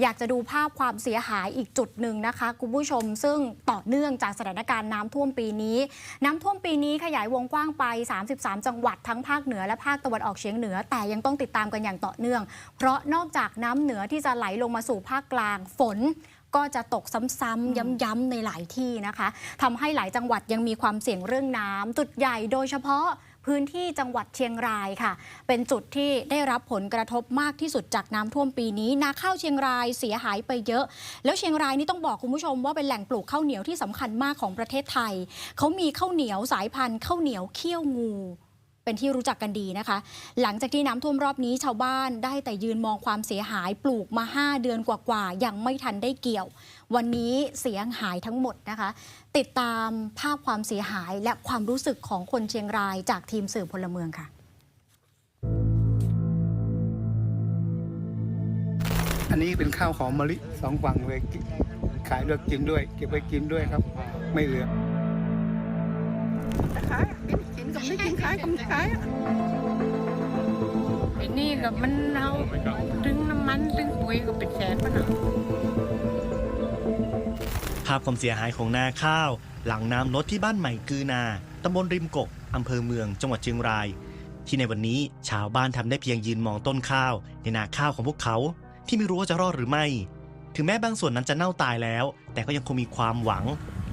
อยากจะดูภาพความเสียหายอีกจุดหนึ่งนะคะคุณผู้ชม ซึ่งต่อเนื่องจากสถานการณ์น้ำท่วมปีนี้ น้ำท่วมปีนี้ขยายวงกว้างไป 33 จังหวัดทั้งภาคเหนือและภาคตะวันออกเฉียงเหนือ แต่ยังต้องติดตามกันอย่างต่อเนื่อง เพราะนอกจากน้ำเหนือที่จะไหลลงมาสู่ภาคกลางฝนก็จะตกซ้ำๆย้ำๆในหลายที่นะคะทำให้หลายจังหวัดยังมีความเสี่ยงเรื่องน้ำจุดใหญ่โดยเฉพาะ พื้นที่จังหวัดเชียงรายค่ะ เป็นจุดที่ได้รับผลกระทบมากที่สุดจากน้ำท่วมปีนี้ นาข้าวเชียงรายเสียหายไปเยอะ แล้วเชียงรายนี่ต้องบอกคุณผู้ชมว่าเป็นแหล่งปลูกข้าวเหนียวที่สำคัญมากของประเทศไทย เขามีข้าวเหนียวสายพันธุ์ข้าวเหนียวเขี้ยวงูเป็นที่รู้จักกันดีนะคะ หลังจากที่น้ำท่วมรอบนี้ชาวบ้านได้แต่ยืนมองความเสียหายปลูกมา 5 เดือนกว่าๆยังไม่ทันได้เกี่ยว วันนี้เสียหายทั้งหมดนะคะ ติดตามภาพความเสียหายและความรู้สึกของคนเชียงรายจากทีมสื่อพลเมืองค่ะ อันนี้เป็นข้าวหอมมะลิสองฝั่งเลยกิขายด้วยกินด้วย เก็บไว้กินด้วยครับ ไม่เหลือขายกินกินกับไม่กินขายกับไม่ขายไอ้นี่กับมันเอาถึงน้ำมันถึงปุ๋ยก็เป็นแสนปะเนาะภาพความเสียหายของนาข้าว หลังน้ำลดที่บ้านใหม่กือนาตำบลริมกกอำเภอเมือง จังหวัดเชียงราย ที่ในวันนี้ชาวบ้านทำได้เพียงยืนมองต้นข้าว ในนาข้าวของพวกเขา ที่ไม่รู้ว่าจะรอดหรือไม่ ถึงแม้บางส่วนนั้นจะเน่าตายแล้ว แต่ก็ยังคงมีความหวัง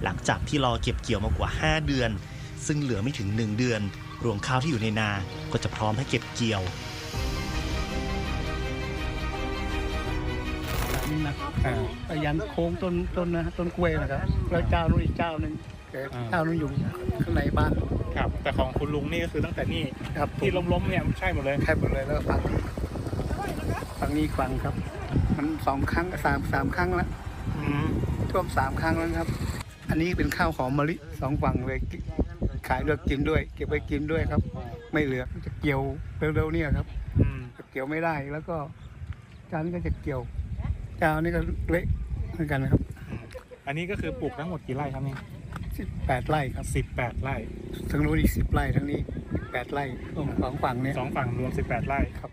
หลังจากที่รอเก็บเกี่ยวมากว่า 5 เดือน ซึ่งเหลือไม่ถึง 1 เดือน รวงข้าวที่อยู่ในนาก็จะพร้อมให้เก็บเกี่ยว นี่นะอ่าไปยันโค้งต้นต้นนะต้นกล้วยนะครับแล้วเจ้านู้นอีกเจ้าหนึ่งแต่เจ้านู้นอยู่ข้างในบ้านครับ แต่ของคุณลุงนี่ก็คือตั้งแต่นี่ครับที่ล้มๆเนี่ยใช่หมดเลยแค่หมดเลยแล้วฝั่งฝั่งนี้อีกฝั่งครับ มันสองครั้งสามสามครั้งแล้วอืมท่วมสามครั้งแล้วครับ อันนี้เป็นข้าวหอมมะลิสองฝั่งเลยกิขายด้วยกินด้วย เก็บไว้กินด้วยครับ ไม่เหลือจะเกี่ยวเร็วๆเนี่ยครับ อืม เกี่ยวไม่ได้แล้วก็เจ้านี้ก็จะเกี่ยว เจ้านี้ก็เละเหมือนกันนะครับอันนี้ก็คือปลูกทั้งหมดกี่ไร่ครับนี่สิบแปดไร่ครับสิบแปดไร่ทั้งนู้นอีกสิบไร่ทั้งนี้อีกแปดไร่รวมสองฝั่งเนี่ยสองฝั่งรวมสิบแปดไร่ครับ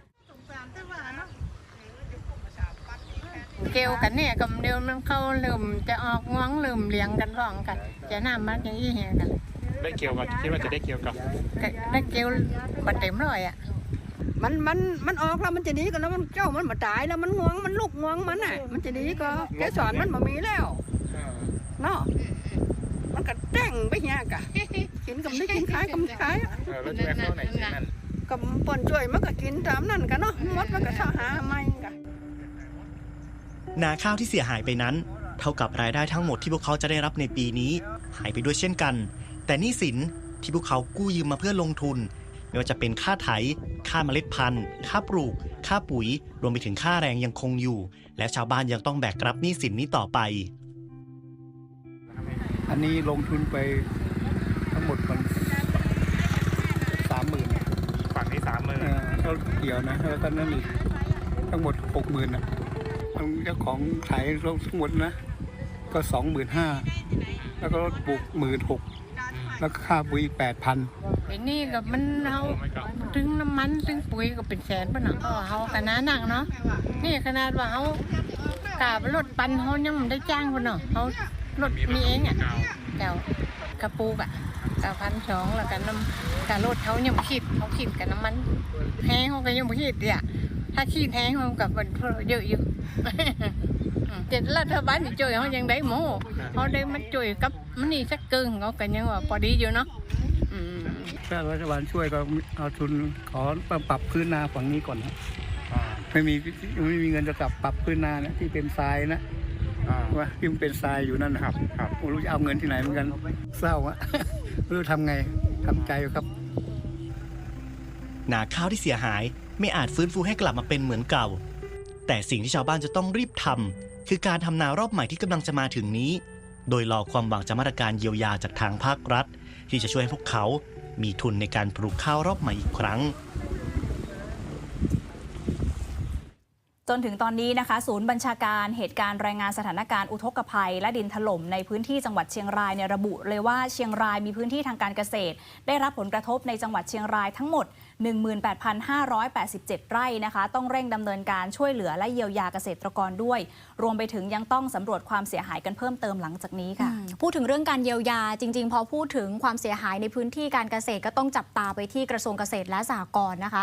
เกี่ยวกันเนี่ยกับเดียวมันเข้าลืมจะออกงวงลืมเลี้ยงกันร้องกัน จะน้ำมันอย่างนี้เหี้ยกัน ได้เกี่ยวกับคิดว่าจะได้เกี่ยวกับก็ได้เกี่ยวบัดเต็มร้อยอะ มันมันมันออกแล้วมันจะหนีกันแล้วมันเจ้ามันมาตายแล้วมันงวงมันลูกงวงมันอะ มันจะหนีก็แกสอนมันมามีแล้วเนาะมันก็แต่งไปเฮียกะกินกับไม่กินขายกับไม่ขายอะเออแล้วจะไปเข้าไหนที่นั่นกับปนช่วยมันก็กินตามนั่นกันเนาะมดมันก็เข้าหาไม่กะนาข้าวที่เสียหายไปนั้น เท่ากับรายได้ทั้งหมดที่พวกเขาจะได้รับในปีนี้ หายไปด้วยเช่นกัน แต่หนี้สินที่พวกเขากู้ยืมมาเพื่อลงทุน ไม่ว่าจะเป็นค่าไถ ค่าเมล็ดพันธุ์ ค่าปลูก ค่าปุ๋ย รวมไปถึงค่าแรงยังคงอยู่ และชาวบ้านยังต้องแบกรับหนี้สินนี้ต่อไป อันนี้ลงทุนไปทั้งหมดมันสามหมื่นฝั่งนี้สามหมื่นเขาเกี่ยวนะแล้วก็นั่นอีกทั้งหมดหกหมื่นนะทางเจ้าของขายรวมทั้งหมดนะ ก็สองหมื่นห้าแล้วก็รถปลูกหมื่นหก แล้วก็ค่าปุ๋ยแปดพันไอ้นี่กับมันเอาถึงน้ำมันถึงปุ๋ยก็เป็นแสนปะเนาะก็เขากันนะหนักเนาะนี่ขนาดว่าเขากาบรถปันเขายังไม่ได้จ้างปะเนาะเขารถมีเองอะเจ้ากระปูกอะกะพันสองแล้วกันน้ำกะรถเขายังบ่คิดเขาคิดกับน้ำมันแห้งเขาก็ยังบ่คิดเดียถ้าคิดแห้งมันกับมันเยอะอยู่ เจ็ดรัฐบาลที่ช่วยเขายังได้โมเขาได้มาช่วยกับมันนี่สักกึ่งเขากันยังว่าพอดีอยู่เนาะอืมถ้ารัฐบาลช่วยก็เอาทุนขอปรับพื้นนาฝั่งนี้ก่อนนะอ่าไม่มีไม่มีเงินจะกลับปรับพื้นนานะที่เป็นทรายนะอ่าว่าที่มันเป็นทรายอยู่นั่นนะครับครับไม่รู้จะเอาเงินที่ไหนเหมือนกันเศร้าอะไม่รู้ทำไงทำใจอยู่ครับ นาข้าวที่เสียหายไม่อาจฟื้นฟูให้กลับมาเป็นเหมือนเก่า แต่สิ่งที่ชาวบ้านจะต้องรีบทำ คือการทำนารอบใหม่ที่กำลังจะมาถึงนี้ โดยรอความหวังจากมาตรการเยียวยาจากทางภาครัฐ ที่จะช่วยให้พวกเขามีทุนในการปลูกข้าวรอบใหม่อีกครั้ง จนถึงตอนนี้นะคะ ศูนย์บัญชาการเหตุการณ์รายงานสถานการณ์อุทกภัย และดินถล่มในพื้นที่จังหวัดเชียงรายเนี่ยระบุเลยว่าเชียงรายมีพื้นที่ทางการเกษตร ได้รับผลกระทบในจังหวัดเชียงรายทั้งหมด 18,587 ไร่นะคะ ต้องเร่งดำเนินการช่วยเหลือและเยียวยาเกษตรกรด้วย รวมไปถึงยังต้องสำรวจความเสียหายกันเพิ่มเติมหลังจากนี้ค่ะ พูดถึงเรื่องการเยียวยาจริง ๆ พอพูดถึงความเสียหายในพื้นที่การเกษตรก็ต้องจับตาไปที่กระทรวงเกษตรและสหกรณ์นะคะ